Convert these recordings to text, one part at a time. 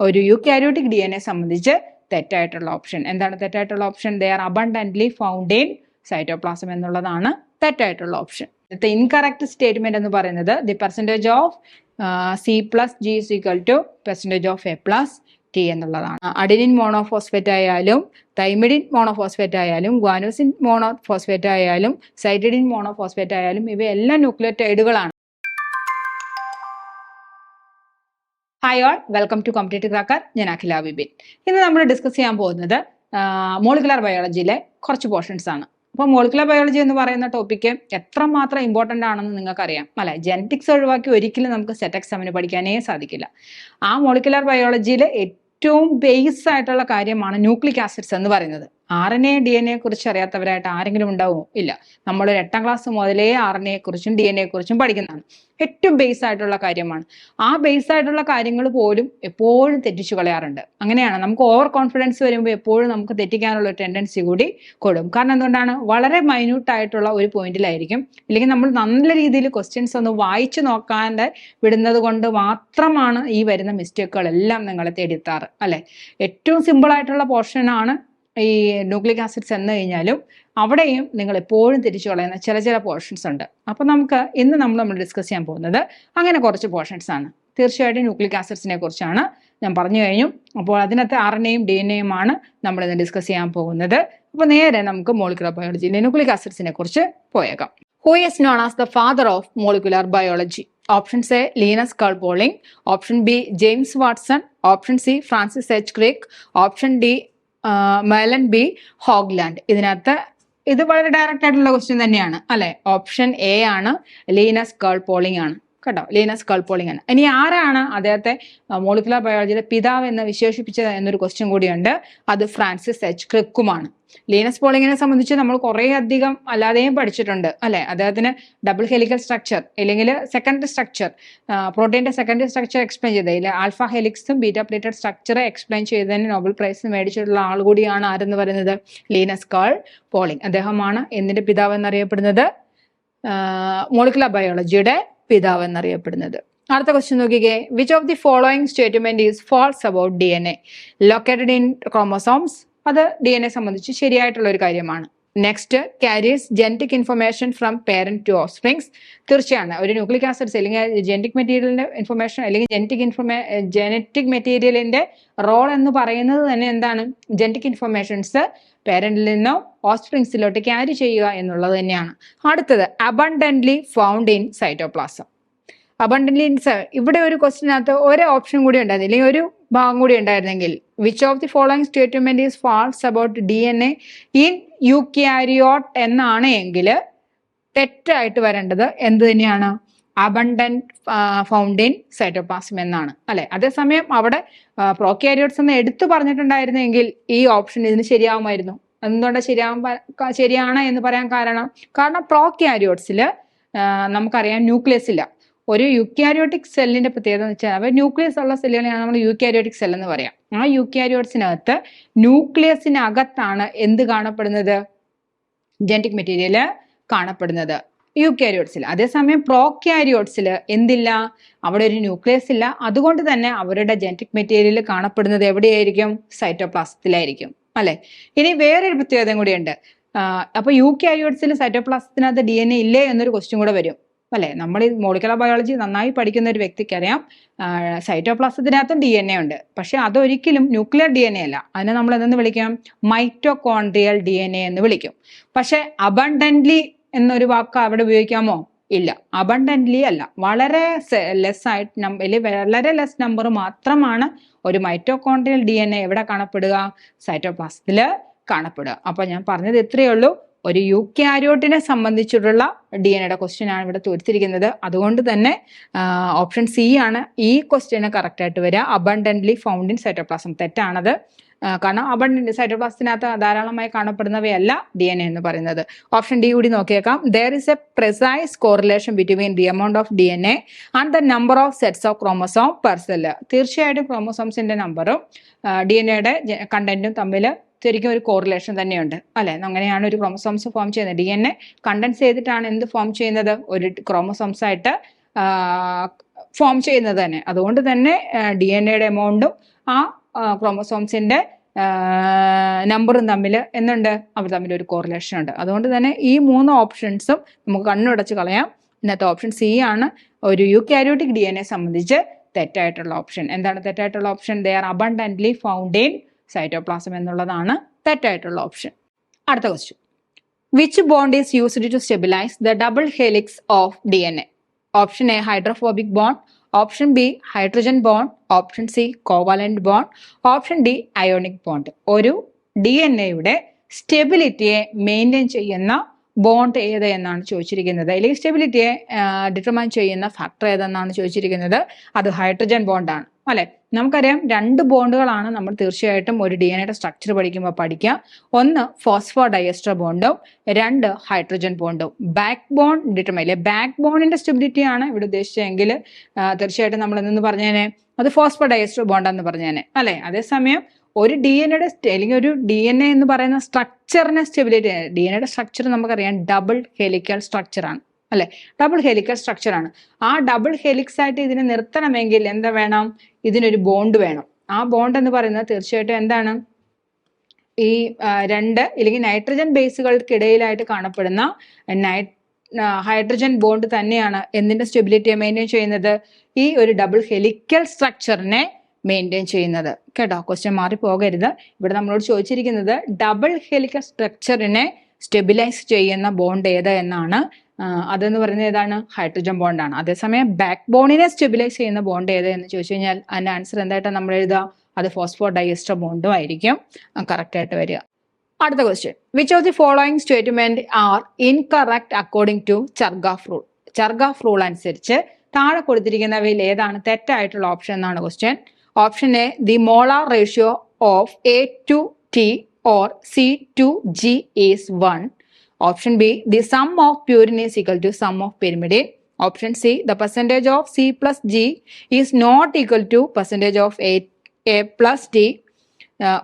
ഒരു eukaryotic D N A സംബന്ധിച്ച് തെറ്റായിട്ടുള്ള ഓപ്ഷൻ എന്താണ് തെറ്റായിട്ടുള്ള option they are abundantly found in cytoplasm എന്നുള്ളതാണ് തെറ്റായിട്ടുള്ള ഓപ്ഷൻ ഇത് ഇൻകറക്റ്റ് സ്റ്റേറ്റ്മെന്റ് എന്ന് പറയുന്നത് the percentage of C plus G is equal to percentage of A plus T എന്നുള്ളതാണ്. അഡിനിൻ മോണോഫോസ്ഫേറ്റ് ആയാലും തൈമിഡിൻ മോണോഫോസ്ഫേറ്റ് ആയാലും ഗ്വാനോസിൻ മോണോഫോസ്ഫേറ്റ് ആയാലും സൈറ്റിഡിൻ മോണോഫോസ്ഫേറ്റ് ആയാലും ഇവയെല്ലാം ന്യൂക്ലിയോറ്റൈഡുകളാണ് hi all welcome to competitive cracker ഞാൻ അഖില ബിബിൻ ഇന്ന് നമ്മൾ ഡിസ്കസ് ചെയ്യാൻ പോകുന്നത് മോളിക്കുലർ ബയോളജിയിലെ കുറച്ച് പോർഷൻസ് ആണ്. അപ്പോൾ മോളിക്കുലർ ബയോളജി എന്ന് പറയുന്ന ടോപ്പിക്ക് എത്രമാത്രം ഇമ്പോർട്ടന്റ് ആണെന്ന് നിങ്ങൾക്കറിയാം. അല്ലെ? ജെനറ്റിക്സ് ഒഴിവാക്കി ഒരിക്കലും നമുക്ക് സെറ്റ് എക്സാമിന് പഠിക്കാനേ സാധിക്കില്ല. ആ മോളിക്കുലർ ബയോളജിയിലെ ഏറ്റവും ബേസ് ആയിട്ടുള്ള കാര്യമാണ് ന്യൂക്ലിക് ആസിഡ്സ് എന്ന് പറയുന്നത്. R N A D N A കുറിച്ച് അറിയാത്തവരായിട്ട് ആരെങ്കിലും ഉണ്ടാവുമോ ഇല്ല. നമ്മൾ എട്ടാം ക്ലാസ് മുതലേ ആർ എൻ എ കുറിച്ചും ഡി എൻ എ കുറിച്ചും പഠിക്കുന്നതാണ്. ഏറ്റവും ബേസ് ആയിട്ടുള്ള കാര്യമാണ്. ആ ബേസ് ആയിട്ടുള്ള കാര്യങ്ങൾ പോലും എപ്പോഴും തെറ്റിച്ചു കളയാറുണ്ട്. അങ്ങനെയാണ്. നമുക്ക് ഓവർ കോൺഫിഡൻസ് വരുമ്പോൾ എപ്പോഴും നമുക്ക് തെറ്റിക്കാനുള്ള ടെൻഡൻസി കൂടി കൊടും. കാരണം എന്തുകൊണ്ടാണ്? വളരെ മൈന്യൂട്ട് ആയിട്ടുള്ള ഒരു പോയിന്റിലായിരിക്കും. ഇല്ലെങ്കിൽ നമ്മൾ നല്ല രീതിയിൽ ക്വസ്റ്റ്യൻസ് ഒന്ന് വായിച്ചു നോക്കാണ്ട് വിടുന്നത് കൊണ്ട് മാത്രമാണ് ഈ വരുന്ന മിസ്റ്റേക്കുകളെല്ലാം നിങ്ങളെ തേടിത്താറ് അല്ലെ? ഏറ്റവും സിമ്പിൾ ആയിട്ടുള്ള പോർഷനാണ് ഈ ന്യൂക്ലിക് ആസിഡ്സ് എന്ന് കഴിഞ്ഞാലും അവിടെയും നിങ്ങൾ എപ്പോഴും തിരിച്ചു കളയുന്ന ചില ചില പോർഷൻസ് ഉണ്ട്. അപ്പോൾ നമുക്ക് ഇന്ന് നമ്മൾ നമ്മൾ ഡിസ്കസ് ചെയ്യാൻ പോകുന്നത് അങ്ങനെ കുറച്ച് പോർഷൻസ് ആണ്. തീർച്ചയായിട്ടും ന്യൂക്ലിക് ആസിഡ്സിനെ കുറിച്ചാണ് ഞാൻ പറഞ്ഞു കഴിഞ്ഞു. അപ്പോൾ അതിനകത്ത് ആർ എൻ എയും ഡി എൻ എയും ആണ് നമ്മൾ ഇന്ന് ഡിസ്കസ് ചെയ്യാൻ പോകുന്നത്. അപ്പോൾ നേരെ നമുക്ക് മോളിക്കുലർ ബയോളജി ന്യൂക്ലിക് ആസിഡ്സിനെ കുറിച്ച് പോയേക്കാം. Who is known as the father of molecular biology option A Linus Carl Pauling option B James Watson option C Francis H Crick option D Mahlon B Hoagland ഇതിനകത്ത് ഇത് വളരെ direct ആയിട്ടുള്ള question തന്നെയാണ് അല്ലെ? Option A ആണ് Linus Carl Pauling ആണ്. കേട്ടോ Linus Carl Pauling ആണ്. ഇനി ആരാണ് അദ്ദേഹത്തെ മോളിക്കുലർ ബയോളജിയുടെ പിതാവ് എന്ന് വിശേഷിപ്പിച്ചത് എന്നൊരു ക്വസ്റ്റ്യൻ കൂടിയുണ്ട്. അത് ഫ്രാൻസിസ് എച്ച് ക്രിക്കുമാണ് ലീനസ് പോളിങ്ങിനെ സംബന്ധിച്ച് നമ്മൾ കുറേ അധികം അല്ലാതെയും പഠിച്ചിട്ടുണ്ട് അല്ലെ? അദ്ദേഹത്തിന് ഡബിൾ ഹെലിക്കൽ സ്ട്രക്ചർ അല്ലെങ്കിൽ സെക്കൻഡ് സ്ട്രക്ചർ പ്രോട്ടീന്റെ സെക്കൻഡ് സ്ട്രക്ചർ എക്സ്പ്ലെയിൻ ചെയ്തത്. ഇല്ല ആൽഫ ഹെലിക്സും ബീറ്റ പ്ലേറ്റഡ് സ്ട്രക്ചർ എക്സ്പ്ലെയിൻ ചെയ്തതിന് നോബൽ പ്രൈസ് മേടിച്ചിട്ടുള്ള ആൾ കൂടിയാണ് ആരെന്ന് പറയുന്നത്? ലീനസ് കാൾ പോളിംഗ് അദ്ദേഹമാണ് എന്തിന്റെ പിതാവ് എന്നറിയപ്പെടുന്നത്? മോളിക്കുലർ ബയോളജിയുടെ പിതാവ് എന്നറിയപ്പെടുന്നത് അടുത്ത ക്വസ്റ്റ്യൻ നോക്കിക്കേ. Which of the following statement is false about D N A located in chromosomes അത് ഡി എൻ എ സംബന്ധിച്ച് ശരിയായിട്ടുള്ള ഒരു കാര്യമാണ്. Next carries genetic information from parent to offsprings തീർച്ചയാണ്. ഒരു ന്യൂക്ലിക് ആസിഡ്സ് അല്ലെങ്കിൽ ജനറ്റിക് മെറ്റീരിയലിന്റെ ഇൻഫർമേഷൻ അല്ലെങ്കിൽ ജനറ്റിക് ഇൻഫർമേ ജെനറ്റിക് മെറ്റീരിയലിന്റെ റോൾ എന്ന് പറയുന്നത് തന്നെ എന്താണ്? ജനറ്റിക് ഇൻഫർമേഷൻസ് പേരന്റിൽ നിന്നോ ഓസ്പ്രിങ്സിലോട്ട് ക്യാരി ചെയ്യുക എന്നുള്ളത് തന്നെയാണ്. അടുത്തത് abundantly found in cytoplasm abundantly in ഇവിടെ ഒരു ക്വസ്റ്റിനകത്ത് ഒരു ഓപ്ഷൻ കൂടി ഉണ്ടായിരുന്നു. അല്ലെങ്കിൽ ഒരു ഭാഗം കൂടി ഉണ്ടായിരുന്നെങ്കിൽ which of the following statement is false about D N A in eukaryote എന്നാണ് എങ്കിൽ തെറ്റായിട്ട് വരേണ്ടത് എന്ത് തന്നെയാണ്? അബണ്ടന്റ് ഫൗണ്ടൻ സൈറ്റോപ്ലാസം എന്നാണ്. അല്ലെ? അതേസമയം അവിടെ പ്രോക്യാരിയോട്സ് എന്ന് എടുത്തു പറഞ്ഞിട്ടുണ്ടായിരുന്നെങ്കിൽ ഈ ഓപ്ഷൻ ഇതിന് ശരിയാവുമായിരുന്നു. എന്തുകൊണ്ട് ശരിയാവാൻ ശരിയാണ് എന്ന് പറയാൻ കാരണം? കാരണം പ്രോക്യാരിയോട്സിൽ നമുക്കറിയാം ന്യൂക്ലിയസ് ഇല്ല. ഒരു യുക്യാരിയോട്ടിക് സെല്ലിന്റെ പ്രത്യേകത എന്ന് വെച്ചാൽ അവർ ന്യൂക്ലിയസ് ഉള്ള സെല്ലുകളെയാണ് നമ്മൾ യുക്യാരിയോട്ടിക് സെൽ എന്ന് പറയാം. ആ യുക്യാരിയോട്സിനകത്ത് ന്യൂക്ലിയസിനകത്താണ് എന്ത് കാണപ്പെടുന്നത്? ജനറ്റിക് മെറ്റീരിയൽ കാണപ്പെടുന്നത്. യുക്യാരിയോട്സിൽ അതേസമയം പ്രോക്യാരിയോട്സിൽ എന്തില്ല? അവിടെ ഒരു ന്യൂക്ലിയസ് ഇല്ല. അതുകൊണ്ട് തന്നെ അവരുടെ ജനറ്റിക് മെറ്റീരിയൽ കാണപ്പെടുന്നത് എവിടെയായിരിക്കും? സൈറ്റോപ്ലാസത്തിലായിരിക്കും. അല്ലെ? ഇനി വേറൊരു പ്രത്യേകത കൂടിയുണ്ട്. അപ്പൊ യുക്യാരിയോട്സിൽ സൈറ്റോപ്ലാസത്തിനകത്ത് ഡി എൻ എ ഇല്ലേ എന്നൊരു ക്വസ്റ്റ്യൻ കൂടെ വരും. അല്ലെ? നമ്മൾ ഈ മോളിക്കുലർ ബയോളജി നന്നായി പഠിക്കുന്ന ഒരു വ്യക്തിക്ക് അറിയാം സൈറ്റോപ്ലാസത്തിനകത്തും ഡി എൻ എ ഉണ്ട്. പക്ഷെ അതൊരിക്കലും ന്യൂക്ലിയർ ഡി എൻ എ അല്ല. അതിനെ നമ്മൾ എന്തെന്ന് വിളിക്കാം? മൈറ്റോകോൺട്രിയൽ ഡി എൻ എ എന്ന് വിളിക്കും. പക്ഷെ അബണ്ടന്റ്ലി എന്നൊരു വാക്ക് അവിടെ ഉപയോഗിക്കാമോ? ഇല്ല. അബണ്ടന്റ്ലി അല്ല. വളരെ ലെസ് ആയിട്ട് നമ്പർ വളരെ ലെസ് നമ്പർ മാത്രമാണ് ഒരു മൈറ്റോകോൺട്രിയൽ ഡി എൻ എ എവിടെ കാണപ്പെടുക? സൈറ്റോപ്ലാസത്തിൽ കാണപ്പെടുക. അപ്പൊ ഞാൻ പറഞ്ഞത് ഇത്രയേ ഉള്ളൂ. ഒരു യു യൂക്യാരിയോട്ടിനെ സംബന്ധിച്ചിട്ടുള്ള ഡി എൻ എയുടെ ക്വസ്റ്റ്യൻ ആണ് ഇവിടെ തീർത്തിരിക്കുന്നത് അതുകൊണ്ട് തന്നെ ഓപ്ഷൻ സി ആണ് ഈ ക്വസ്റ്റ്യന് കറക്റ്റ് ആയിട്ട് വരിക. അബണ്ടന്റ്ലി ഫൗണ്ട് ഇൻ സൈറ്റോപ്ലാസം തെറ്റാണത്. കാരണം അബണ്ടന്റ് സൈറ്റോപ്ലാസത്തിനകത്ത് ധാരാളമായി കാണപ്പെടുന്നവയല്ല ഡി എൻ എ എന്ന് പറയുന്നത്. ഓപ്ഷൻ ഡി കൂടി നോക്കിയേക്കാം. There is a precise correlation between the amount of D N A and the number of sets of chromosome per cell തീർച്ചയായിട്ടും ക്രോമസോംസിന്റെ നമ്പറും ഡി എൻ എയുടെ കണ്ടന്റും തമ്മിൽ ശരിക്കും ഒരു കോറിലേഷൻ തന്നെയുണ്ട്. അല്ലെ? അങ്ങനെയാണ് ഒരു ക്രോമസോംസ് ഫോം ചെയ്യുന്നത്. ഡി എൻ എ കണ്ടൻസ് ചെയ്തിട്ടാണ് എന്ത് ഫോം ചെയ്യുന്നത്? ഒരു ക്രോമസോംസ് ആയിട്ട് ഫോം ചെയ്യുന്നത് തന്നെ. അതുകൊണ്ട് തന്നെ ഡി എൻ എയുടെ എമൗണ്ടും ആ ക്രോമസോംസിന്റെ നമ്പറും തമ്മിൽ എന്നുണ്ട് അവർ തമ്മിൽ ഒരു കോറിലേഷൻ ഉണ്ട്. അതുകൊണ്ട് തന്നെ ഈ മൂന്ന് ഓപ്ഷൻസും നമുക്ക് കണ്ണുടച്ച് കളയാം. ഇന്നത്തെ ഓപ്ഷൻ സി ആണ് ഒരു eukaryotic D N A സംബന്ധിച്ച് തെറ്റായിട്ടുള്ള ഓപ്ഷൻ എന്താണ് തെറ്റായിട്ടുള്ള option they are abundantly found in cytoplasm എന്നുള്ളതാണ് തെറ്റായിട്ടുള്ള ഓപ്ഷൻ അടുത്ത question which bond is used to stabilize the double helix of D N A option A hydrophobic bond option B hydrogen bond option C covalent bond option D ionic bond ഒരു D N എയുടെ സ്റ്റെബിലിറ്റിയെ maintain ചെയ്യുന്ന bond ഏത് എന്നാണ് ചോദിച്ചിരിക്കുന്നത്. അല്ലെങ്കിൽ സ്റ്റെബിലിറ്റിയെ determine ചെയ്യുന്ന factor ഏതെന്നാണ് ചോദിച്ചിരിക്കുന്നത്. അത് ഹൈഡ്രജൻ ബോണ്ടാണ് അല്ലെ? നമുക്കറിയാം രണ്ട് ബോണ്ടുകളാണ് നമ്മൾ തീർച്ചയായിട്ടും ഒരു ഡി എൻ എയുടെ സ്ട്രക്ചർ പഠിക്കുമ്പോൾ പഠിക്കുക. ഒന്ന് ഫോസ്ഫോ ഡയസ്റ്റർ ബോണ്ടും രണ്ട് ഹൈഡ്രജൻ ബോണ്ടും. ബാക്ക് ബോൺ ഡിറ്റർമൈൻ അല്ലെ ബാക്ക് ബോണിന്റെ സ്റ്റെബിലിറ്റി ആണ് ഇവിടെ ഉദ്ദേശിച്ചെങ്കിൽ തീർച്ചയായിട്ടും നമ്മൾ എന്തെന്ന് പറഞ്ഞേനെ? അത് ഫോസ്ഫോ ഡയസ്റ്റർ ബോണ്ടാന്ന് പറഞ്ഞേനെ. അല്ലെ? അതേസമയം ഒരു ഡി എൻ എയുടെ അല്ലെങ്കിൽ ഒരു ഡി എൻ എ എന്ന് പറയുന്ന സ്ട്രക്ചറിനെ സ്റ്റെബിലിറ്റി ഡി എൻ എയുടെ സ്ട്രക്ചർ നമുക്കറിയാം ഡബിൾ ഹെലിക്കൽ സ്ട്രക്ചറാണ് അല്ലെ? ഡബിൾ ഹെലിക്കൽ സ്ട്രക്ചറാണ് ആ ഡബിൾ ഹെലിക്സ് ആയിട്ട് ഇതിനെ നിർത്തണമെങ്കിൽ എന്താ വേണം? ഇതിനൊരു ബോണ്ട് വേണം. ആ ബോണ്ട് എന്ന് പറയുന്നത് തീർച്ചയായിട്ടും എന്താണ്? ഈ രണ്ട് ഇല്ലെങ്കിൽ നൈട്രജൻ ബേസുകൾക്കിടയിലായിട്ട് കാണപ്പെടുന്ന നൈ ഹൈഡ്രജൻ ബോണ്ട് തന്നെയാണ് എന്തിന്റെ സ്റ്റെബിലിറ്റിയെ മെയിന്റെയിൻ ചെയ്യുന്നത്? ഈ ഒരു ഡബിൾ ഹെലിക്കൽ സ്ട്രക്ചറിനെ മെയിന്റെയിൻ ചെയ്യുന്നത്. കേട്ടോ? ക്വസ്റ്റ്യൻ മാറി പോകരുത്. ഇവിടെ നമ്മളോട് ചോദിച്ചിരിക്കുന്നത് ഡബിൾ ഹെലിക്കൽ സ്ട്രക്ചറിനെ സ്റ്റെബിലൈസ് ചെയ്യുന്ന ബോണ്ട് ഏത് എന്നാണ് അതെന്ന് പറയുന്നത് ഏതാണ്? ഹൈഡ്രജൻ ബോണ്ടാണ് അതേസമയം ബാക്ക് ബോണിനെ സ്റ്റെബിലൈസ് ചെയ്യുന്ന ബോണ്ട് ഏത് എന്ന് ചോദിച്ചു കഴിഞ്ഞാൽ അതിന്റെ ആൻസർ എന്തായിട്ടാണ് നമ്മൾ എഴുതുക? അത് ഫോസ്ഫോ ഡയസ്റ്റർ ബോണ്ടും ആയിരിക്കും. കറക്റ്റ് ആയിട്ട് വരിക. അടുത്ത question which of the following statement are incorrect according to Chargaff rule Chargaff rule അനുസരിച്ച് താഴെ കൊടുത്തിരിക്കുന്നവയിൽ ഏതാണ് തെറ്റായിട്ടുള്ള ഓപ്ഷൻ എന്നാണ് question option A the molar ratio of A to T or C to G is one option B the sum of purine is equal to sum of pyrimidine option C the percentage of C plus G is not equal to percentage of A A plus T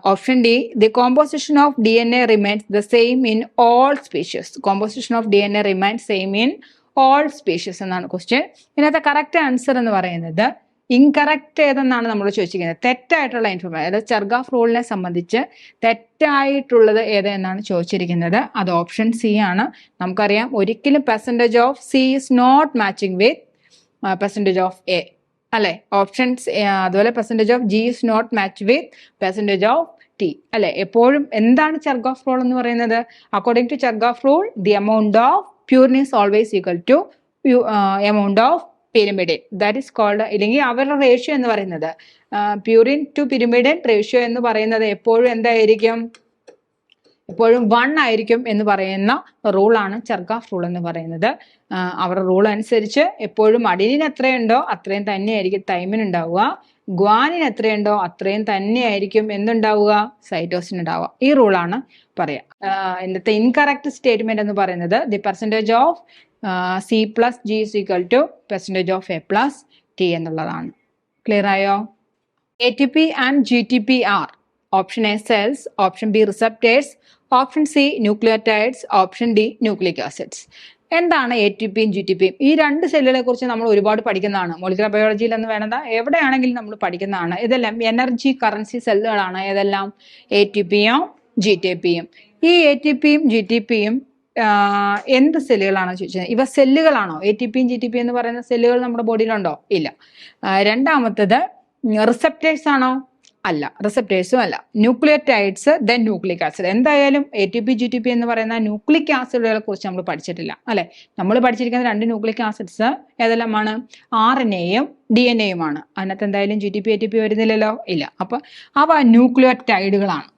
option D the composition of D N A remains the same in all species composition of D N A remains same in all species എന്നാണ് question ഇതിനകത്ത് correct answer എന്ന് പറയുന്നത് incorrect ഏതെന്നാണ് നമ്മൾ ചോദിച്ചിരിക്കുന്നത്. തെറ്റായിട്ടുള്ള information അതായത് ചെർഗാഫ് റൂളിനെ സംബന്ധിച്ച് തെറ്റായിട്ടുള്ളത് ഏത് എന്നാണ് ചോദിച്ചിരിക്കുന്നത്. അത് ഓപ്ഷൻ സി ആണ്. നമുക്കറിയാം ഒരിക്കലും percentage of C is not matching with percentage of A അല്ലെ? ഓപ്ഷൻസ് അതുപോലെ percentage of G is not match with percentage of T അല്ലെ? എപ്പോഴും എന്താണ് ചെർഗാഫ് റൂൾ എന്ന് പറയുന്നത്? According to Chargaff rule the amount of purines always equal to amount of pyrimidine that is called അല്ലെങ്കിൽ അവരുടെ ratio എന്ന് പറയുന്നത്. പ്യൂറിൻ ടു പിരമിഡിൻ റേഷ്യോ എന്ന് പറയുന്നത് എപ്പോഴും എന്തായിരിക്കും? എപ്പോഴും വൺ ആയിരിക്കും എന്ന് പറയുന്ന റൂളാണ് ചെർഗാഫ് റൂൾ എന്ന് പറയുന്നത്. അവരുടെ റൂൾ അനുസരിച്ച് എപ്പോഴും അടിനിന് എത്രയുണ്ടോ അത്രയും തന്നെയായിരിക്കും തൈമിന് ഉണ്ടാവുക. ഗ്വാനിന് എത്രയുണ്ടോ അത്രയും തന്നെയായിരിക്കും എന്തുണ്ടാവുക? സൈറ്റോസിന് ഉണ്ടാവുക. ഈ റൂളാണ് പറയാ ഇന്നത്തെ ഇൻകറക്റ്റ് സ്റ്റേറ്റ്മെന്റ് എന്ന് പറയുന്നത് the percentage of C plus G is equal to percentage of A plus T എന്നുള്ളതാണ്. ക്ലിയർ ആയോ? A T P and G T P are option A cells option B receptors option C nucleotides option D nucleic acids എന്താണ് A T പിയും G T പിയും ഈ രണ്ട് സെല്ലുകളെ കുറിച്ച് നമ്മൾ ഒരുപാട് പഠിക്കുന്നതാണ്. മോളിക്കുലർ ബയോളജിയിൽ എന്ന് വേണത്. എവിടെയാണെങ്കിലും നമ്മൾ പഠിക്കുന്നതാണ്. ഇതെല്ലാം എനർജി കറൻസി സെല്ലുകളാണ് ഏതെല്ലാം? എ ടി പിയും ജി ടി പിയും ഈ എ ടി പിയും ജി ടി പിയും എന്ത് സെല്ലുകളാണോ ചോദിച്ചത്? ഇവ സെല്ലുകളാണോ? എ ടി പിയും ജി ടി പി എന്ന് പറയുന്ന സെല്ലുകൾ നമ്മുടെ ബോഡിയിലുണ്ടോ ഇല്ല. രണ്ടാമത്തത് റിസപ്റ്റേഴ്സ് ആണോ? അല്ല. റിസപ്റ്റേഴ്സും അല്ല. ന്യൂക്ലിയോടൈഡ്സ് ദെൻ ന്യൂക്ലിക് ആസിഡ് എന്തായാലും A T P G T P എന്ന് പറയുന്ന ന്യൂക്ലിക് ആസിഡുകളെ കുറിച്ച് നമ്മൾ പഠിച്ചിട്ടില്ല. അല്ലെ? നമ്മൾ പഠിച്ചിരിക്കുന്ന രണ്ട് ന്യൂക്ലിക് ആസിഡ്സ് ഏതെല്ലാമാണ്? ആർ എൻ എയും ഡി എൻ എയുമാണ് അതിനകത്ത് എന്തായാലും G T P A T P വരുന്നില്ലല്ലോ? ഇല്ല. അപ്പൊ അവ ന്യൂക്ലിയോറ്റൈഡുകളാണ്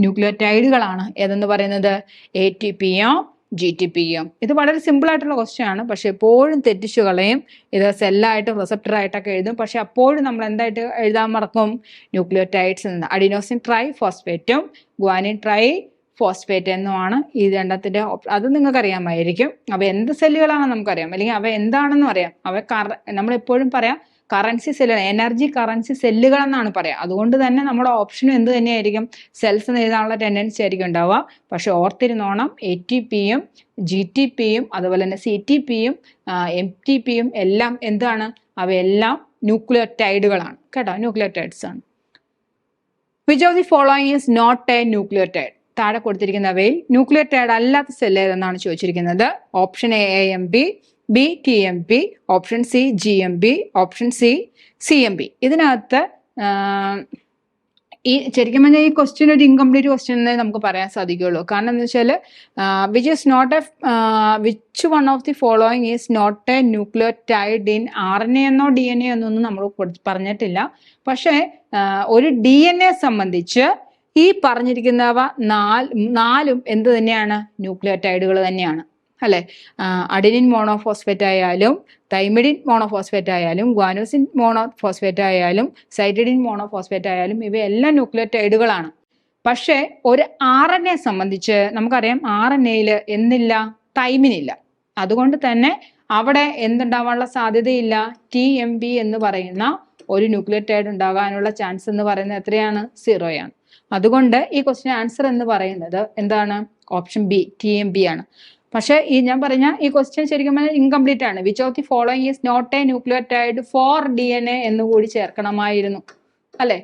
ന്യൂക്ലിയോറ്റൈഡുകളാണ് ഏതെന്ന് പറയുന്നത്? എ ടി പിയും ജി ടി പിയും ഇത് വളരെ സിമ്പിൾ ആയിട്ടുള്ള ക്വസ്റ്റ്യൻ ആണ്. പക്ഷെ എപ്പോഴും തെറ്റിച്ചു കളയും. ഇത് സെല്ലായിട്ടും റിസപ്റ്റർ ആയിട്ടൊക്കെ എഴുതും. പക്ഷെ അപ്പോഴും നമ്മൾ എന്തായിട്ട് എഴുതാൻ മറക്കും? ന്യൂക്ലിയോടൈഡ്സ് എന്ന് അഡിനോസിൻ ട്രൈ ഫോസ്ഫേറ്റും ഗ്വാനിൻ ട്രൈ ഫോസ്ഫേറ്റ് എന്നുമാണ് ഈ രണ്ടത്തിന്റെ അത് നിങ്ങൾക്ക് അറിയാമായിരിക്കും അവ എന്ത് സെല്ലുകളാണെന്ന് നമുക്കറിയാം. അല്ലെങ്കിൽ അവ എന്താണെന്നും അറിയാം. അവ നമ്മൾ എപ്പോഴും പറയാം കറൻസി സെല്ലുകൾ എനർജി കറൻസി സെല്ലുകൾ എന്നാണ് പറയാം. അതുകൊണ്ട് തന്നെ നമ്മുടെ ഓപ്ഷനും എന്ത് തന്നെയായിരിക്കും? സെൽസ് എഴുതാനുള്ള ടെൻഡൻസി ആയിരിക്കും ഉണ്ടാവുക. പക്ഷെ ഓർത്തിരുന്നോണം എ ടി പിയും ജി ടി പിയും അതുപോലെ തന്നെ സി ടി പിയും എം ടി പിയും എല്ലാം എന്താണ്? അവയെല്ലാം ന്യൂക്ലിയോടൈഡുകളാണ്. കേട്ടോ? ന്യൂക്ലിയോടൈഡ്സ് ആണ്. Which of the following is not a nucleotide താഴെ കൊടുത്തിരിക്കുന്നവയിൽ ന്യൂക്ലിയോടൈഡ് അല്ലാത്ത സെല്ല് ഏതെന്നാണ് ചോദിച്ചിരിക്കുന്നത്? Option A A P B T M P option C G M P option C C M P ഇതിനകത്ത് ഈ ശരിക്കും പറഞ്ഞാൽ ഈ ക്വസ്റ്റ്യൻ ഒരു ഇൻകംപ്ലീറ്റ് ക്വസ്റ്റ്യൻ എന്നേ നമുക്ക് പറയാൻ സാധിക്കുകയുള്ളൂ. കാരണം എന്താ വെച്ചാൽ which is not a which one of the following is not a nucleotide in R N A എന്നോ ഡി എൻ എ എന്നൊന്നും നമ്മൾ പറഞ്ഞിട്ടില്ല. പക്ഷേ ഒരു ഡി എൻ എ സംബന്ധിച്ച് ഈ പറഞ്ഞിരിക്കുന്നവ നാല് നാലും എന്ത് തന്നെയാണ്? ന്യൂക്ലിയർ ടൈഡുകൾ തന്നെയാണ്. അല്ലെ? അഡിനിൻ മോണോഫോസ്ഫേറ്റ് ആയാലും തൈമിഡിൻ മോണോഫോസ്ഫേറ്റ് ആയാലും ഗ്വാനോസിൻ മോണോഫോസ്ഫേറ്റ് ആയാലും സൈറ്റിഡിൻ മോണോഫോസ്ഫേറ്റ് ആയാലും ഇവയെല്ലാം ന്യൂക്ലിയോടൈഡുകളാണ് പക്ഷേ ഒരു ആർ എൻ എ സംബന്ധിച്ച് നമുക്കറിയാം ആർ എൻ എയിൽ എന്നില്ല തൈമിനില്ല അതുകൊണ്ട് തന്നെ അവിടെ എന്തുണ്ടാവാനുള്ള സാധ്യതയില്ല? ടി എം ബി എന്ന് പറയുന്ന ഒരു ന്യൂക്ലിയോടൈഡ് ഉണ്ടാകാനുള്ള ചാൻസ് എന്ന് പറയുന്നത് എത്രയാണ്? സീറോയാണ് അതുകൊണ്ട് ഈ ക്വസ്റ്റിന് ആൻസർ എന്ന് പറയുന്നത് എന്താണ്? Option B T M B ആണ്. പക്ഷേ ഈ ഞാൻ പറഞ്ഞ ഈ ക്വസ്റ്റ്യൻ ശരിക്കും പറഞ്ഞാൽ ഇൻകംപ്ലീറ്റ് ആണ്. Which of the following is not a nucleotide for D N A എന്ന് കൂടി ചേർക്കണമായിരുന്നു. അല്ലെ?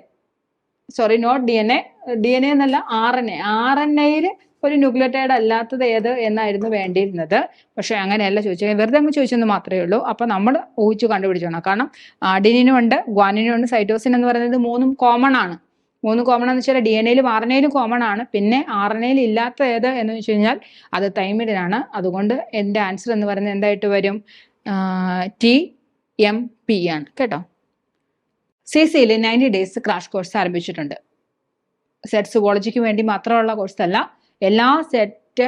Sorry not D N A D N A എന്നല്ല R N A R N എയിൽ ഒരു ന്യൂക്ലിയോടൈഡ് അല്ലാത്തത് ഏത് എന്നായിരുന്നു വേണ്ടിയിരുന്നത്. പക്ഷെ അങ്ങനെയല്ല ചോദിച്ചത്. വെറുതെ അങ്ങ് ചോദിച്ചെന്ന് മാത്രമേ ഉള്ളൂ. അപ്പൊ നമ്മൾ ഊഹിച്ചു കണ്ടുപിടിച്ചോണം. കാരണം അഡിനിനും ഉണ്ട് ഗ്വാനിനും ഉണ്ട് സൈറ്റോസിൻ എന്ന് പറയുന്നത് മൂന്നും കോമൺ ആണ്. മൂന്ന് കോമൺ എന്ന് വെച്ചാൽ ഡി എൻ എയിലും ആർ എൻ എയിലും കോമൺ ആണ്. പിന്നെ ആർ എൻ എയിൽ ഇല്ലാത്ത ഏത് എന്ന് വെച്ച് കഴിഞ്ഞാൽ അത് തൈമിഡിനാണ് അതുകൊണ്ട് എന്റെ ആൻസർ എന്ന് പറയുന്നത് എന്തായിട്ട് വരും? ടി എം പി ആണ്. കേട്ടോ? സി സിയിൽ നയന്റി ഡേയ്സ് ക്രാഷ് കോഴ്സ് ആരംഭിച്ചിട്ടുണ്ട്. സെറ്റ് സുവോളജിക്ക് വേണ്ടി മാത്രമുള്ള കോഴ്സ് അല്ല എല്ലാ സെറ്റ്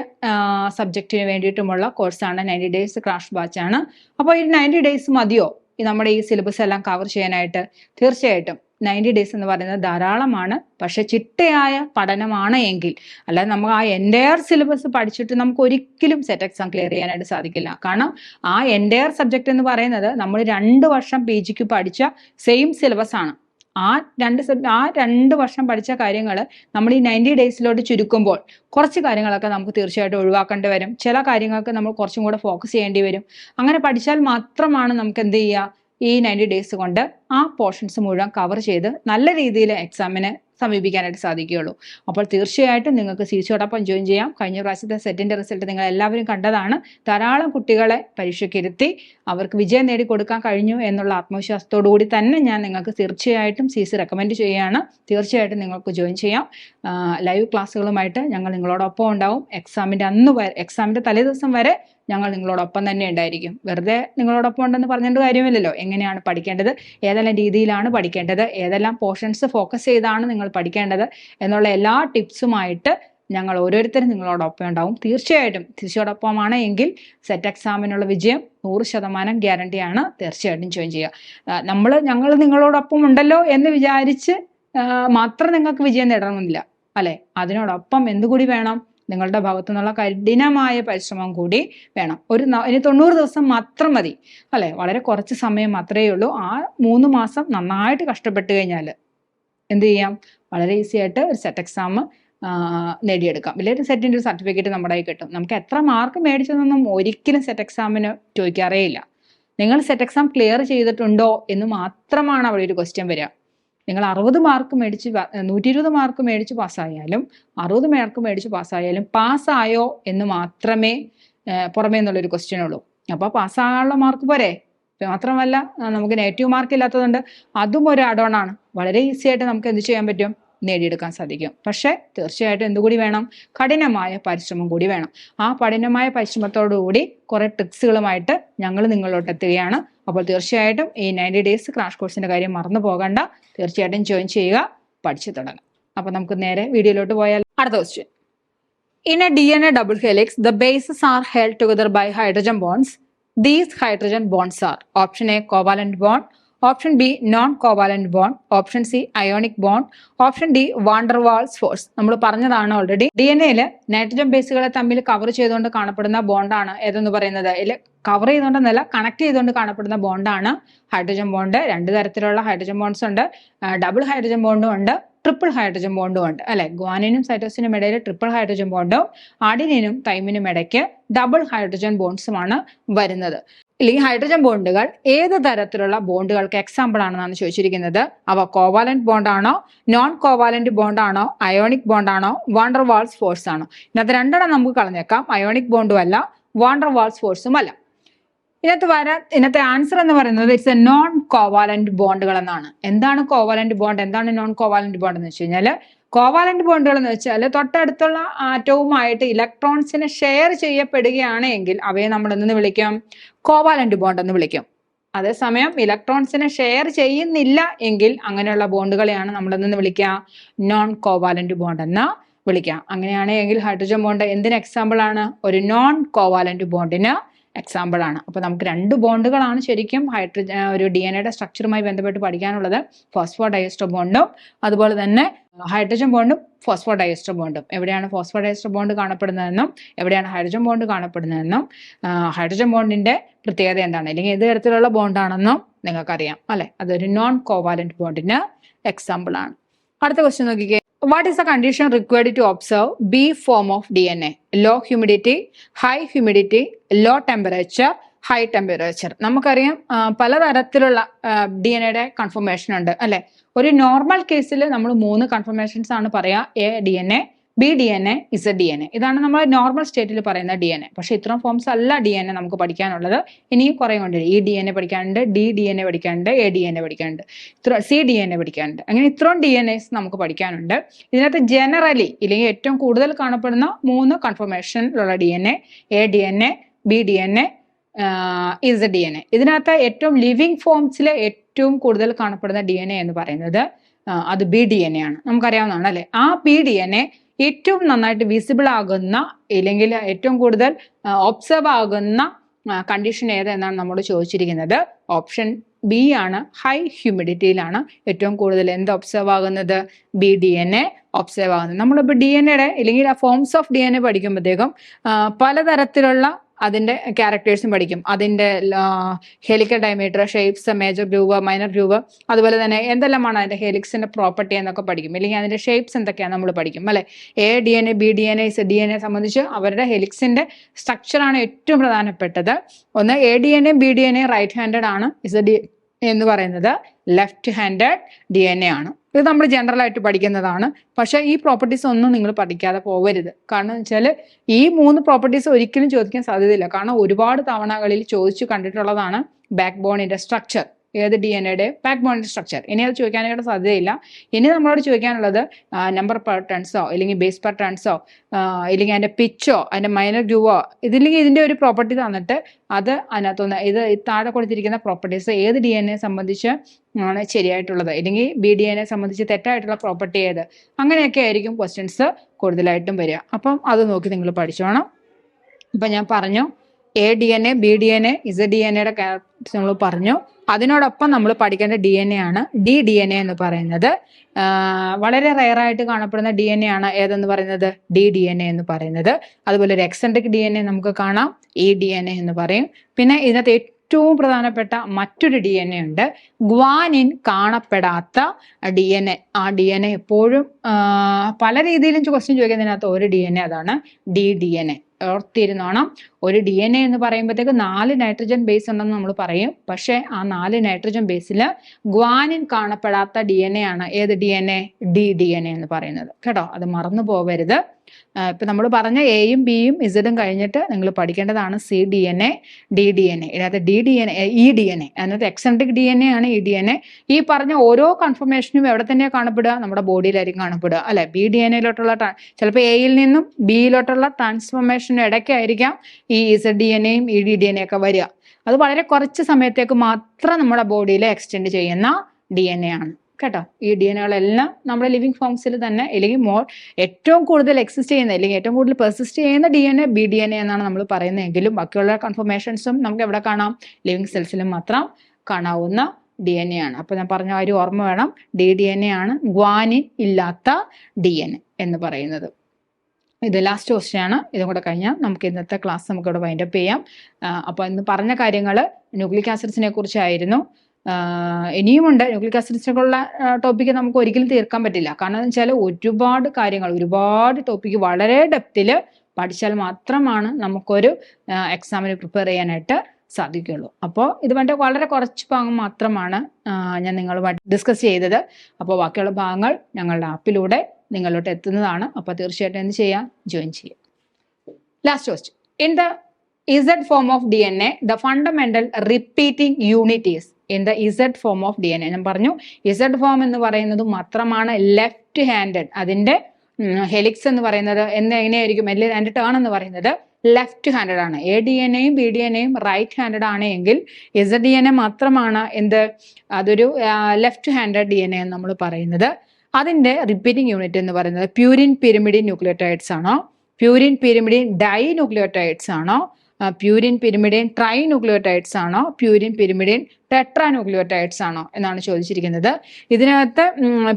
സബ്ജക്റ്റിന് വേണ്ടിയിട്ടുമുള്ള കോഴ്സാണ് നയന്റി ഡേയ്സ് ക്രാഷ് ബാച്ച് ആണ്. അപ്പോൾ ഈ നയന്റി ഡേയ്സ് മതിയോ? നമ്മുടെ ഈ സിലബസ് എല്ലാം കവർ ചെയ്യാനായിട്ട്. തീർച്ചയായിട്ടും. നയന്റി ഡേയ്സ് എന്ന് പറയുന്നത് ധാരാളമാണ്. പക്ഷെ ചിട്ടയായ പഠനമാണ് എങ്കിൽ അല്ലാതെ നമ്മൾ ആ എന്റയർ സിലബസ് പഠിച്ചിട്ട് നമുക്ക് ഒരിക്കലും സെറ്റ് എക്സാം ക്ലിയർ ചെയ്യാനായിട്ട് സാധിക്കില്ല. കാരണം ആ എന്റയർ സബ്ജക്റ്റ് എന്ന് പറയുന്നത് നമ്മൾ രണ്ട് വർഷം പി ജിക്ക് പഠിച്ച സെയിം സിലബസ് ആണ്. ആ രണ്ട് ആ രണ്ട് വർഷം പഠിച്ച കാര്യങ്ങൾ നമ്മൾ ഈ നയന്റി ഡേയ്സിലോട്ട് ചുരുക്കുമ്പോൾ കുറച്ച് കാര്യങ്ങളൊക്കെ നമുക്ക് തീർച്ചയായിട്ടും ഒഴിവാക്കേണ്ടി വരും. ചില കാര്യങ്ങൾക്ക് നമ്മൾ കുറച്ചും കൂടെ ഫോക്കസ് ചെയ്യേണ്ടി വരും. അങ്ങനെ പഠിച്ചാൽ മാത്രമാണ് നമുക്ക് എന്ത് ചെയ്യുക? ഈ നയന്റി ഡേയ്സ് കൊണ്ട് ആ പോർഷൻസ് മുഴുവൻ കവർ ചെയ്ത് നല്ല രീതിയിൽ എക്സാമിന് സമീപിക്കാനായിട്ട് സാധിക്കുകയുള്ളൂ. അപ്പോൾ തീർച്ചയായിട്ടും നിങ്ങൾക്ക് സിരിച്ചോടൊപ്പം ജോയിൻ ചെയ്യാം. കഴിഞ്ഞ പ്രാവശ്യത്തെ സെറ്റിന്റെ റിസൾട്ട് നിങ്ങൾ എല്ലാവരും കണ്ടതാണ്. ധാരാളം കുട്ടികളെ പരീക്ഷയ്ക്കിരുത്തി അവർക്ക് വിജയം നേടിക്കൊടുക്കാൻ കഴിഞ്ഞു എന്നുള്ള ആത്മവിശ്വാസത്തോടു കൂടി തന്നെ ഞാൻ നിങ്ങൾക്ക് തീർച്ചയായിട്ടും സി സി റെക്കമെൻഡ് ചെയ്യുകയാണ്. തീർച്ചയായിട്ടും നിങ്ങൾക്ക് ജോയിൻ ചെയ്യാം. ലൈവ് ക്ലാസ്സുകളുമായിട്ട് ഞങ്ങൾ നിങ്ങളോടൊപ്പം ഉണ്ടാവും. എക്സാമിന്റെ അന്ന് വരെ എക്സാമിന്റെ തലേദിവസം വരെ ഞങ്ങൾ നിങ്ങളോടൊപ്പം തന്നെ ഉണ്ടായിരിക്കും. വെറുതെ നിങ്ങളോടൊപ്പം ഉണ്ടെന്ന് പറഞ്ഞിട്ട് കാര്യമില്ലല്ലോ. എങ്ങനെയാണ് പഠിക്കേണ്ടത്? ഏതെല്ലാം രീതിയിലാണ് പഠിക്കേണ്ടത്? ഏതെല്ലാം പോർഷൻസ് ഫോക്കസ് ചെയ്താണ് നിങ്ങൾ പഠിക്കേണ്ടത്? എന്നുള്ള എല്ലാ ടിപ്സുമായിട്ട് ഞങ്ങൾ ഓരോരുത്തരും നിങ്ങളോടൊപ്പം ഉണ്ടാവും. തീർച്ചയായിട്ടും തിരിച്ചോടൊപ്പമാണ് എങ്കിൽ സെറ്റ് എക്സാമിനുള്ള വിജയം നൂറ് ശതമാനം ഗ്യാരണ്ടിയാണ് തീർച്ചയായിട്ടും ജോയിൻ ചെയ്യുക. നമ്മൾ ഞങ്ങൾ നിങ്ങളോടൊപ്പം ഉണ്ടല്ലോ എന്ന് വിചാരിച്ച് മാത്രം നിങ്ങൾക്ക് വിജയം നേടണമെന്നില്ല അല്ലെ? അതിനോടൊപ്പം എന്തുകൂടി വേണം? നിങ്ങളുടെ ഭാഗത്തു നിന്നുള്ള കഠിനമായ പരിശ്രമം കൂടി വേണം. ഒരു ഇനി തൊണ്ണൂറ് ദിവസം മാത്രം മതി. അല്ലെ? വളരെ കുറച്ച് സമയം മാത്രമേ ഉള്ളൂ. ആ മൂന്ന് മാസം നന്നായിട്ട് കഷ്ടപ്പെട്ട് കഴിഞ്ഞാൽ എന്ത് ചെയ്യാം? വളരെ ഈസി ആയിട്ട് ഒരു സെറ്റ് എക്സാം നേടിയെടുക്കാം. ഇല്ലെങ്കിൽ സെറ്റിന്റെ ഒരു സർട്ടിഫിക്കറ്റ് നമ്മുടെ കയ്യിൽ കിട്ടും. നമുക്ക് എത്ര മാർക്ക് മേടിച്ചതെന്നൊന്നും ഒരിക്കലും സെറ്റ് എക്സാമിന് ചോദിക്കാറേ ഇല്ല. നിങ്ങൾ സെറ്റ് എക്സാം ക്ലിയർ ചെയ്തിട്ടുണ്ടോ എന്ന് മാത്രമാണ് അവിടെ ഒരു ക്വസ്റ്റ്യൻ വരിക. നിങ്ങൾ അറുപത് മാർക്ക് മേടിച്ച് നൂറ്റി ഇരുപത് മാർക്ക് മേടിച്ച് പാസ്സായാലും അറുപത് മാർക്ക് മേടിച്ച് പാസ്സായാലും പാസ്സായോ എന്ന് മാത്രമേ പുറമേ എന്നുള്ളൊരു ക്വസ്റ്റ്യൻ ഉള്ളൂ. അപ്പോൾ പാസ്സാകാനുള്ള മാർക്ക് പോരെ? മാത്രമല്ല നമുക്ക് നെഗറ്റീവ് മാർക്ക് ഇല്ലാത്തതുകൊണ്ട് അതും ഒരു ആണ്. വളരെ ഈസി ആയിട്ട് നമുക്ക് എന്ത് ചെയ്യാൻ പറ്റും? നേടിയെടുക്കാൻ സാധിക്കും. പക്ഷേ തീർച്ചയായിട്ടും എന്തുകൂടി വേണം? കഠിനമായ പരിശ്രമം കൂടി വേണം. ആ കഠിനമായ പരിശ്രമത്തോടുകൂടി കുറെ ട്രിക്സുകളുമായിട്ട് ഞങ്ങൾ നിങ്ങളോട്ട് എത്തുകയാണ് അപ്പോൾ തീർച്ചയായിട്ടും ഈ നയന്റി ഡേയ്സ് ക്രാഷ് കോഴ്സിന്റെ കാര്യം മറന്നു പോകണ്ട. തീർച്ചയായിട്ടും ജോയിൻ ചെയ്യുക പഠിച്ചു തുടങ്ങാം. അപ്പോൾ നമുക്ക് നേരെ വീഡിയോയിലോട്ട് പോയാൽ അടുത്ത question in A D N A double helix the bases are held together by hydrogen bonds these hydrogen bonds are option A covalent bond B B non covalent bond option C ionic bond option D van der Waals force നമ്മൾ പറഞ്ഞതാണ് already D N എയിൽ nitrogen ബേസുകളെ തമ്മിൽ cover ചെയ്തുകൊണ്ട് കാണപ്പെടുന്ന ബോണ്ടാണ് ഏതെന്ന് പറയുന്നത്? ഇതിൽ കവർ ചെയ്തുകൊണ്ടെന്നല്ല കണക്ട് ചെയ്തുകൊണ്ട് കാണപ്പെടുന്ന ബോണ്ടാണ് ഹൈഡ്രജൻ ബോണ്ട് രണ്ട് തരത്തിലുള്ള ഹൈഡ്രജൻ ബോണ്ട്സ് ഉണ്ട്. ഡബിൾ ഹൈഡ്രജൻ ബോണ്ടും ഉണ്ട്. ട്രിപ്പിൾ ഹൈഡ്രജൻ ബോണ്ടും ഉണ്ട്. അല്ലെ? ഗ്വാനിനും സൈറ്റോസിനും ഇടയിൽ ട്രിപ്പിൾ ഹൈഡ്രജൻ ബോണ്ടും ആഡിനും തൈമിനും ഇടയ്ക്ക് ഡബിൾ ഹൈഡ്രജൻ ബോണ്ട്സുമാണ് വരുന്നത്. അല്ലെങ്കിൽ ഹൈഡ്രജൻ ബോണ്ടുകൾ ഏത് തരത്തിലുള്ള ബോണ്ടുകൾക്ക് എക്സാമ്പിൾ ആണെന്നാണ് ചോദിച്ചിരിക്കുന്നത്? അവ കോവാലന്റ് ബോണ്ടാണോ നോൺ കോവാലന്റ് ബോണ്ടാണോ അയോണിക് ബോണ്ടാണോ വാണ്ടർ വാൾസ് ഫോഴ്സ് ആണോ? ഇന്നത്തെ രണ്ടെണ്ണം നമുക്ക് കളഞ്ഞേക്കാം. അയോണിക് ബോണ്ടും അല്ല വാണ്ടർ വാൾസ് ഫോഴ്സും അല്ല. ഇന്നത്തെ വര ഇന്നത്തെ ആൻസർ എന്ന് പറയുന്നത് ഇറ്റ്സ് എ നോൺ കോവാലന്റ് ബോണ്ടുകൾ എന്നാണ് എന്താണ് കോവാലന്റ് ബോണ്ട് എന്താണ് നോൺ കോവാലന്റ് ബോണ്ട് എന്ന് വെച്ച് കഴിഞ്ഞാൽ കോവാലന്റ് ബോണ്ടുകൾ എന്ന് വെച്ചാൽ തൊട്ടടുത്തുള്ള ആറ്റവുമായിട്ട് ഇലക്ട്രോൺസിനെ ഷെയർ ചെയ്യപ്പെടുകയാണ് എങ്കിൽ അവയെ നമ്മൾ എന്തെന്ന് വിളിക്കും? കോവാലന്റ് ബോണ്ട് എന്ന് വിളിക്കും. അതേസമയം ഇലക്ട്രോൺസിനെ ഷെയർ ചെയ്യുന്നില്ല എങ്കിൽ അങ്ങനെയുള്ള ബോണ്ടുകളെയാണ് നമ്മൾ എന്തെന്ന് വിളിക്കുക? നോൺ കോവാലന്റ് ബോണ്ട് എന്ന് വിളിക്കാം അങ്ങനെയാണെങ്കിൽ ഹൈഡ്രജൻ ബോണ്ട് എന്തിന് എക്സാമ്പിൾ ആണ്? ഒരു നോൺ കോവാലന്റ് ബോണ്ടിന് എക്സാമ്പിൾ ആണ്. അപ്പോൾ നമുക്ക് രണ്ട് ബോണ്ടുകളാണ് ശരിക്കും ഹൈഡ്രജൻ ഒരു ഡി എൻ എയുടെ സ്ട്രക്ചറുമായി ബന്ധപ്പെട്ട് പഠിക്കാനുള്ളത്. ഫോസ്ഫോ ഡയസ്റ്റോ ബോണ്ടും അതുപോലെ തന്നെ ഹൈഡ്രജൻ ബോണ്ടും ഫോസ്ഫോ ഡയസ്റ്റർ ബോണ്ടും. എവിടെയാണ് ഫോസ്ഫോ ഡയസ്റ്റർ ബോണ്ട് കാണപ്പെടുന്നതെന്നും എവിടെയാണ് ഹൈഡ്രജൻ ബോണ്ട് കാണപ്പെടുന്നതെന്നും ഹൈഡ്രജൻ ബോണ്ടിന്റെ പ്രത്യേകത എന്താണ്? അല്ലെങ്കിൽ ഏത് തരത്തിലുള്ള ബോണ്ടാണെന്നും നിങ്ങൾക്കറിയാം അല്ലെ? അതൊരു നോൺ കോവാലന്റ് ബോണ്ടിന് എക്സാമ്പിൾ ആണ്. അടുത്ത ക്വസ്റ്റ്യൻ നോക്കിക്കേ. What is the condition required to observe B form of D N A low humidity high humidity low temperature high temperature നമുക്കറിയാം പലതരത്തിലുള്ള ഡി എൻ എയുടെ കൺഫർമേഷൻ ഉണ്ട് അല്ലെ ഒരു നോർമൽ കേസിൽ നമ്മൾ മൂന്ന് കൺഫർമേഷൻസ് ആണ് പറയാ A D N A B D N A Z D N A ഇതാണ് നമ്മൾ നോർമൽ സ്റ്റേറ്റിൽ പറയുന്ന ഡി എൻ എ പക്ഷെ ഇത്രയും ഫോംസ് അല്ല ഡി എൻ എ നമുക്ക് പഠിക്കാനുള്ളത് ഇനിയും കുറേ ഉണ്ട് ഇ ഡി എൻ എ പഠിക്കാനുണ്ട് ഡി ഡി എൻ എ പഠിക്കാനുണ്ട് എ ഡി എൻ എ പഠിക്കാനുണ്ട് ഇത്ര സി ഡി എൻ എ പഠിക്കാനുണ്ട് അങ്ങനെ ഇത്രയും ഡി എൻ എസ് നമുക്ക് പഠിക്കാനുണ്ട് ഇതിനകത്ത് ജനറലി ഇല്ലെങ്കിൽ ഏറ്റവും കൂടുതൽ കാണപ്പെടുന്ന മൂന്ന് കൺഫർമേഷനിലുള്ള D N A A D N A B D N A Z D N A ഇതിനകത്ത് ഏറ്റവും ലിവിങ് ഫോംസിലെ ഏറ്റവും കൂടുതൽ കാണപ്പെടുന്ന ഡി എൻ എ എന്ന് പറയുന്നത് അത് ബി ഡി എൻ എ ആണ്. നമുക്കറിയാവുന്നതാണ് അല്ലെ? ആ ബി ഡി എൻ എ ഏറ്റവും നന്നായിട്ട് വിസിബിൾ ആകുന്ന ഇല്ലെങ്കിൽ ഏറ്റവും കൂടുതൽ ഒബ്സർവ് ആകുന്ന കണ്ടീഷൻ ഏതെന്നാണ് നമ്മോട് ചോദിച്ചിരിക്കുന്നത്. ഓപ്ഷൻ ബി ആണ് ഹൈ ഹ്യൂമിഡിറ്റിയിലാണ് ഏറ്റവും കൂടുതൽ എന്ത് ഒബ്സർവ് ആകുന്നത്? B D N A observe ആകുന്നത്. നമ്മളിപ്പോൾ ഡി എൻ എയുടെ അല്ലെങ്കിൽ ആ forms of D N A പഠിക്കുമ്പോഴത്തേക്കും പലതരത്തിലുള്ള അതിന്റെ ക്യാരക്ടേഴ്സും പഠിക്കും. അതിന്റെ helical diameter shapes major groove minor groove അതുപോലെ തന്നെ എന്തെല്ലാമാണ് അതിന്റെ ഹെലിക്സിന്റെ പ്രോപ്പർട്ടി എന്നൊക്കെ പഠിക്കും. അല്ലെങ്കിൽ അതിന്റെ ഷേപ്സ് എന്തൊക്കെയാണ് നമ്മൾ പഠിക്കും അല്ലേ? A D N A B D N A D N A സംബന്ധിച്ച് അവരുടെ ഹെലിക്സിന്റെ സ്ട്രക്ചറാണ് ഏറ്റവും പ്രധാനപ്പെട്ടത്. ഒന്ന് A D N A B D N A right handed ആണ് ഇസ് ഡി എന്ന് പറയുന്നത് left handed D N A ആണ്. ഇത് നമ്മൾ ജനറൽ ആയിട്ട് പഠിക്കുന്നതാണ്. പക്ഷേ ഈ പ്രോപ്പർട്ടീസ് ഒന്നും നിങ്ങൾ പഠിക്കാതെ പോവരുത് കാരണം വെച്ചാൽ ഈ മൂന്ന് പ്രോപ്പർട്ടീസ് ഒരിക്കലും ചോദിക്കാൻ സാധ്യതയില്ല. കാരണം ഒരുപാട് തവണകളിൽ ചോദിച്ചു കണ്ടിട്ടുള്ളതാണ് ബാക്ക് ബോണിന്റെ സ്ട്രക്ചർ ഏത് ഡി എൻ എയുടെ ബാക്ക് ബോണിന്റെ സ്ട്രക്ചർ ഇനി അത് ചോദിക്കാനായിട്ട് സാധ്യതയില്ല. ഇനി നമ്മളോട് ചോദിക്കാനുള്ളത് നമ്പർ പെർ ടൺസോ അല്ലെങ്കിൽ ബേസ് പെർ ടൺസോ ഇല്ലെങ്കിൽ അതിന്റെ പിച്ചോ അതിന്റെ മൈനർ ഗ്രൂവോ ഇതില്ലെങ്കിൽ ഇതിന്റെ ഒരു പ്രോപ്പർട്ടി തന്നിട്ട് അത് അതിനകത്തുനിന്ന് ഇത് താഴെ കൊടുത്തിരിക്കുന്ന പ്രോപ്പർട്ടീസ് ഏത് ഡി എൻ എ സംബന്ധിച്ച് ആണ് ശരിയായിട്ടുള്ളത്. അല്ലെങ്കിൽ ബി ഡി എനെ സംബന്ധിച്ച് തെറ്റായിട്ടുള്ള പ്രോപ്പർട്ടി ഏത്? അങ്ങനെയൊക്കെ ആയിരിക്കും ക്വസ്റ്റ്യൻസ് കൂടുതലായിട്ടും വരിക. അപ്പം അത് നോക്കി നിങ്ങൾ പഠിച്ചോണം. ഇപ്പം ഞാൻ പറഞ്ഞു A D N A B D N A Z D N എയുടെ ക്യാരക്ടേഴ്സ് നമ്മൾ പറഞ്ഞു. അതിനോടൊപ്പം നമ്മൾ പഠിക്കേണ്ട ഡി എൻ എ ആണ് ഡി ഡി എൻ എ എന്ന് പറയുന്നത്. വളരെ റയർ ആയിട്ട് കാണപ്പെടുന്ന ഡി എൻ എ ആണ് ഏതെന്ന് പറയുന്നത്? ഡി ഡി എൻ എ എന്ന് പറയുന്നത്. അതുപോലെ ഒരു എക്സെൻട്രിക് ഡി എൻ എ നമുക്ക് കാണാം. ഇ ഡി എൻ എ എന്ന് പറയും. പിന്നെ ഇതിനകത്ത് ഏറ്റവും പ്രധാനപ്പെട്ട മറ്റൊരു ഡി എൻ എ ഉണ്ട്. ഗ്വാനിൻ കാണപ്പെടാത്ത ഡി എൻ എ ആ ഡി എൻ എ എപ്പോഴും പല രീതിയിലും ക്വസ്റ്റ്യൻ ചോദിക്കുന്നതിനകത്ത് ഒരു ഡി എൻ എ അതാണ് ഡി ഡി എൻ എ ഓർത്തിരുന്നോണം ഒരു ഡി എൻ എ എന്ന് പറയുമ്പോഴത്തേക്ക് നാല് നൈട്രജൻ ബേസ് ഉണ്ടെന്ന് നമ്മൾ പറയും. പക്ഷേ ആ നാല് നൈട്രജൻ ബേസിൽ ഗ്വാനിൻ കാണപ്പെടാത്ത ഡി എൻ എ ആണ്. ഏത് D N A D D N A എന്ന് പറയുന്നത്. കേട്ടോ? അത് മറന്നു പോവരുത് ആ, ഇപ്പൊ നമ്മൾ പറഞ്ഞ എയും ബിയും ഇസഡും കഴിഞ്ഞിട്ട് നിങ്ങൾ പഠിക്കേണ്ടതാണ് C D N A D D N A അതായത് D D N A E D N A അതിനകത്ത് എക്സെൻട്രിക് ഡി എൻ എ ആണ് ഇ ഡി എൻ എ ഈ പറഞ്ഞ ഓരോ കൺഫർമേഷനും എവിടെ തന്നെയാണ് കാണപ്പെടുക നമ്മുടെ ബോഡിയിലായിരിക്കും കാണപ്പെടുക അല്ലെ ബി ഡി എൻ എയിലോട്ടുള്ള ചിലപ്പോൾ എയിൽ നിന്നും ബിയിലോട്ടുള്ള ട്രാൻസ്ഫോർമേഷനും ഇടയ്ക്കായിരിക്കാം ഈ ഇസഡ് ഡി എൻ എയും E D D N A ഒക്കെ വരിക അത് വളരെ കുറച്ച് സമയത്തേക്ക് മാത്രം നമ്മുടെ ബോഡിയിൽ എക്സ്റ്റെൻഡ് ചെയ്യുന്ന ഡി എൻ എ ആണ് കേട്ടോ? ഈ ഡി എൻ എകളെല്ലാം നമ്മുടെ ലിവിങ് ഫോംസിൽ തന്നെ അല്ലെങ്കിൽ മോർ ഏറ്റവും കൂടുതൽ എക്സിസ്റ്റ് ചെയ്യുന്ന അല്ലെങ്കിൽ ഏറ്റവും കൂടുതൽ പെർസിസ്റ്റ് ചെയ്യുന്ന D N A B D N A എന്നാണ് നമ്മൾ പറയുന്നതെങ്കിലും ബാക്കിയുള്ള കൺഫർമേഷൻസും നമുക്ക് എവിടെ കാണാം? ലിവിങ് സെൽസിലും മാത്രം കാണാവുന്ന ഡി എൻ എ ആണ്. അപ്പോൾ ഞാൻ പറഞ്ഞ ഒരു ഓർമ്മ വേണം. ഡി ഡി എൻ എ ആണ് ഗ്വാനിൻ ഇല്ലാത്ത ഡി എൻ എന്ന് പറയുന്നത്. ഇത് ലാസ്റ്റ് ക്വസ്റ്റ്യൻ ആണ്. ഇതും കൂടെ കഴിഞ്ഞാൽ നമുക്ക് ഇന്നത്തെ ക്ലാസ് നമുക്ക് ഇവിടെ വൈൻഡപ്പ് ചെയ്യാം. അപ്പോൾ ഇന്ന് പറഞ്ഞ കാര്യങ്ങൾ ന്യൂക്ലിക് ആസിഡ്സിനെ കുറിച്ചായിരുന്നു. ഇനിയുമുണ്ട്. ന്യൂക്ലിക് ആസിഡ്സിനൊക്കെയുള്ള ടോപ്പിക്ക് നമുക്ക് ഒരിക്കലും തീർക്കാൻ പറ്റില്ല. കാരണം എന്ന് വെച്ചാൽ ഒരുപാട് കാര്യങ്ങൾ ഒരുപാട് ടോപ്പിക്ക് വളരെ ഡെപ്തിൽ പഠിച്ചാൽ മാത്രമാണ് നമുക്കൊരു എക്സാമിന് പ്രിപ്പയർ ചെയ്യാനായിട്ട് സാധിക്കുകയുള്ളൂ. അപ്പോൾ ഇത് വേണ്ട വളരെ കുറച്ച് ഭാഗം മാത്രമാണ് ഞാൻ നിങ്ങളുമായി ഡിസ്കസ് ചെയ്തത്. അപ്പോൾ ബാക്കിയുള്ള ഭാഗങ്ങൾ ഞങ്ങളുടെ ആപ്പിലൂടെ നിങ്ങളിലോട്ട് എത്തുന്നതാണ്. അപ്പോൾ തീർച്ചയായിട്ടും എന്ത് ചെയ്യാം? ജോയിൻ ചെയ്യാം. Last quest in the Z form of D N A the fundamental repeating unit is in the Z form of D N A ഞാൻ പറഞ്ഞു ഇസഡ് ഫോം എന്ന് പറയുന്നത് മാത്രമാണ് ലെഫ്റ്റ് ഹാൻഡഡ് അതിന്റെ ഹെലിക്സ് എന്ന് പറയുന്നത് എന്ന് എങ്ങനെയായിരിക്കും? അല്ലെങ്കിൽ അതിന്റെ ടേൺ എന്ന് പറയുന്നത് ലെഫ്റ്റ് ഹാൻഡഡ് ആണ് എ ഡി എൻ എയും ബി ഡി എൻ എയും റൈറ്റ് ഹാൻഡഡ് ആണ് എങ്കിൽ ഇസഡ് ഡി എൻ എ മാത്രമാണ് എന്ത് അതൊരു left handed D N A എന്ന് നമ്മൾ പറയുന്നത്. അതിന്റെ റിപ്പീറ്റിംഗ് യൂണിറ്റ് എന്ന് പറയുന്നത് പ്യൂരിൻ പിരിമിഡിൻ ന്യൂക്ലിയോട്ടൈഡ്സ് ആണോ? പ്യൂരിൻ പിരിമിഡിൻ ഡൈ ന്യൂക്ലിയോട്ടൈഡ്സ് ആണോ? പ്യൂരിൻ പിരിമിഡിൻ ട്രൈ ന്യൂക്ലിയോട്ടൈഡ്സ് ആണോ? പ്യൂരിൻ പിരിമിഡിൻ ടെട്രാന്യൂക്ലിയോടൈഡ്സ് ആണോ എന്നാണ് ചോദിച്ചിരിക്കുന്നത്. ഇതിനകത്ത്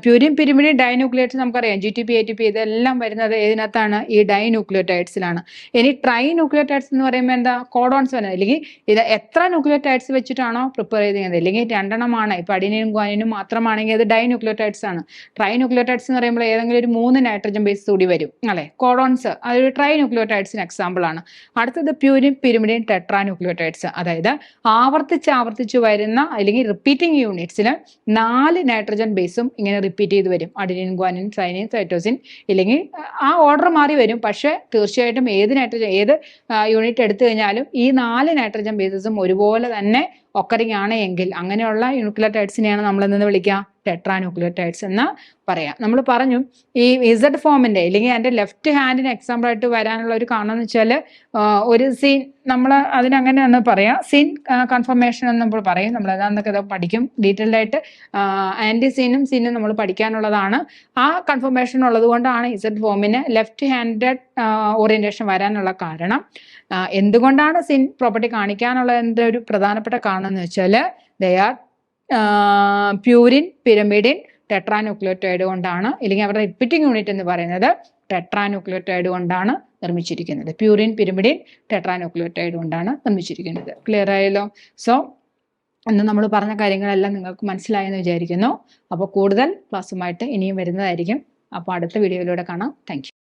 പ്യൂരിൻ പിരിമിഡിൻ ഡൈന്യൂക്ലിയേറ്റ്സ് നമുക്കറിയാം. G T P A T P ഇതെല്ലാം വരുന്നത് ഇതിനകത്താണ് ഈ ഡൈന്യൂക്ലിയോടൈഡ്സിലാണ് ഇനി ട്രൈ ന്യൂക്ലിയോടൈഡ്സ് എന്ന് പറയുമ്പോൾ എന്താ? കോഡോൺസ് വരുന്നത്. അല്ലെങ്കിൽ ഇത് എത്ര ന്യൂക്ലിയോടൈഡ്സ് വെച്ചിട്ടാണോ പ്രിപ്പയർ ചെയ്തിരിക്കുന്നത്. അല്ലെങ്കിൽ രണ്ടെണ്ണമാണ്. ഇപ്പൊ അഡിനും ഗ്വാനിനും മാത്രമാണെങ്കിൽ അത് ഡൈന്യൂക്ലിയോടൈഡ്സ് ആണ്. ട്രൈ ന്യൂക്ലിയോടൈഡ്സ് എന്ന് പറയുമ്പോൾ ഏതെങ്കിലും ഒരു മൂന്ന് നൈട്രജൻ ബേസ് കൂടി വരും. അല്ലെ? കോഡോൺസ് അതൊരു ട്രൈ ന്യൂക്ലിയോടൈഡ്സിന് എക്സാമ്പിൾ ആണ്. അടുത്തത് പ്യൂരിൻ പിരിമിഡിൻ ടെട്രാ ന്യൂക്ലിയോടൈഡ്സ് അതായത് ആവർത്തിച്ച് ആവർത്തിച്ച് വരുന്ന വരുന്ന അല്ലെങ്കിൽ റിപ്പീറ്റിംഗ് യൂണിറ്റ്സിൽ നാല് നൈട്രജൻ ബേസും ഇങ്ങനെ റിപ്പീറ്റ് ചെയ്ത് വരും. അഡിനിൻ ഗ്വാനിൻ സൈനിൻ സൈറ്റോസിൻ ഇല്ലെങ്കിൽ ആ ഓർഡർ മാറി വരും. പക്ഷേ തീർച്ചയായിട്ടും ഏത് നൈട്രജൻ ഏത് യൂണിറ്റ് എടുത്തു കഴിഞ്ഞാലും ഈ നാല് നൈട്രജൻ ബേസസും ഒരുപോലെ തന്നെ ഒക്കറിങ് ആണ് എങ്കിൽ അങ്ങനെയുള്ള ന്യൂക്ലിയോടൈഡ്സിനെയാണ് നമ്മൾ എന്തെന്ന് വിളിക്കുക? ടെട്രാ ന്യൂക്ലിയോടൈഡ്സ് എന്ന് പറയാം. നമ്മൾ പറഞ്ഞു ഈ ഇസഡ് ഫോമിന്റെ അല്ലെങ്കിൽ എന്റെ ലെഫ്റ്റ് ഹാൻഡിന് എക്സാമ്പിൾ ആയിട്ട് വരാനുള്ള ഒരു കാരണം എന്ന് വെച്ചാൽ ഒരു സീൻ നമ്മൾ അതിനങ്ങനെ ഒന്ന് പറയാം. സീൻ കൺഫർമേഷൻ എന്ന് നമ്മൾ പറയും. നമ്മൾ അതാന്നൊക്കെ പഠിക്കും. ഡീറ്റെയിൽഡ് ആയിട്ട് ആന്റി സീനും സീനും നമ്മൾ പഠിക്കാനുള്ളതാണ്. ആ കൺഫർമേഷൻ ഉള്ളത് കൊണ്ടാണ് ഇസഡ് ഫോമിന് ലെഫ്റ്റ് ഹാൻഡഡ് ഓറിയന്റേഷൻ വരാനുള്ള കാരണം. എന്തുകൊണ്ടാണ് സീൻ പ്രോപ്പർട്ടി കാണിക്കാനുള്ള എന്റെ ഒരു പ്രധാനപ്പെട്ട കാരണം എന്ന് വെച്ചാൽ they are purine pyrimidine tetranucleotide കൊണ്ടാണ് അല്ലെങ്കിൽ അവരുടെ റിപ്പീറ്റിംഗ് യൂണിറ്റ് എന്ന് പറയുന്നത് ടെട്രാന്യൂക്ലിയോറ്റൈഡ് കൊണ്ടാണ് നിർമ്മിച്ചിരിക്കുന്നത്. പ്യൂരിൻ പിരമിഡിൻ ടെട്രാന്യൂക്ലിയോറ്റൈഡ് കൊണ്ടാണ് നിർമ്മിച്ചിരിക്കുന്നത്. ക്ലിയർ ആയല്ലോ? സോ എന്ന് നമ്മൾ പറഞ്ഞ കാര്യങ്ങളെല്ലാം നിങ്ങൾക്ക് മനസ്സിലായെന്ന് വിചാരിക്കുന്നു. അപ്പോൾ കൂടുതൽ ക്ലാസ്സുമായിട്ട് ഇനിയും വരുന്നതായിരിക്കും. അപ്പോൾ അടുത്ത വീഡിയോയിലൂടെ കാണാം. താങ്ക്